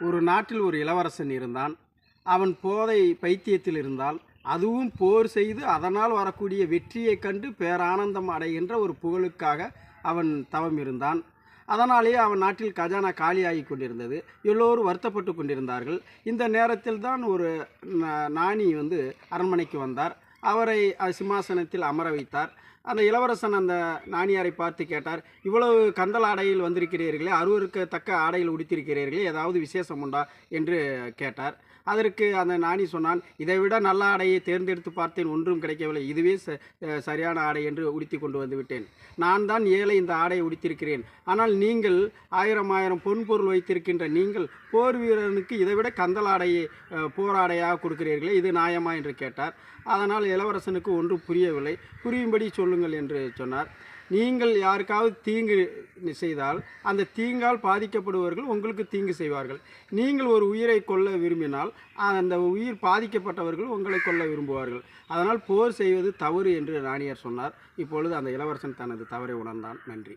ஒரு நாட்டில் ஒரு இளவரசன் இருந்தான். அவன் போதை பைத்தியத்தில் இருந்தால் அதுவும் போர் செய்து அதனால் வரக்கூடிய வெற்றியைக் கண்டு பேரானந்தம் அடைகின்ற ஒரு புகழுக்காக அவன் தவம் இருந்தான். அதனாலேயே அவன் நாட்டில் கஜானா காலியாகி கொண்டிருந்தது. எல்லோரும் வருத்தப்பட்டு கொண்டிருந்தார்கள். இந்த நேரத்தில் தான் ஒரு நா- நாணி வந்து அரண்மனைக்கு வந்தார். அவரை சிம்மாசனத்தில் அமர வைத்தார். அந்த இளவரசன் அந்த நாணியாரை பார்த்து கேட்டார் இவ்வளவு கந்தல் ஆடையில் வந்திருக்கிறீர்களே அருவருக்கத்தக்க ஆடையில் உடுத்திருக்கிறீர்களே ஏதாவது விசேஷம் உண்டா? என்று கேட்டார். அதற்கு அந்த நாணி சொன்னான் இதை விட நல்ல ஆடையை தேர்ந்தெடுத்து பார்த்தேன் ஒன்றும் கிடைக்கவில்லை. இதுவே ச- சரியான ஆடை என்று உடுத்தி கொண்டு வந்து விட்டேன். நான் தான் ஏழை இந்த ஆடையை உடுத்திருக்கிறேன். ஆனால் நீங்கள் ஆயிரம் ஆயிரம் பொன் பொருள் வைத்திருக்கின்ற நீங்கள் போர் வீரனுக்கு இதை விட கந்தல் ஆடையை போராடையாக கொடுக்கிறீர்களே இது நியாயமா? என்று கேட்டார். அதனால் இளவரசனுக்கு ஒன்றும் புரியவில்லை. புரியும்படி சொல்லுங்கள் என்று சொன்னார். நீங்கள் யாருக்காவது தீங்கு செய்தால் அந்த தீங்கால் பாதிக்கப்படுபவர்கள் உங்களுக்கு தீங்கு செய்வார்கள். நீங்கள் ஒரு உயிரை கொல்ல விரும்பினால் அந்த உயிர் பாதிக்கப்பட்டவர்கள் உங்களை கொல்ல விரும்புவார்கள். அதனால் போர் செய்வது தவறு என்று ராணியார் சொன்னார். இப்பொழுது அந்த இளவரசன் தனது தவறை உணர்ந்தான். நன்றி.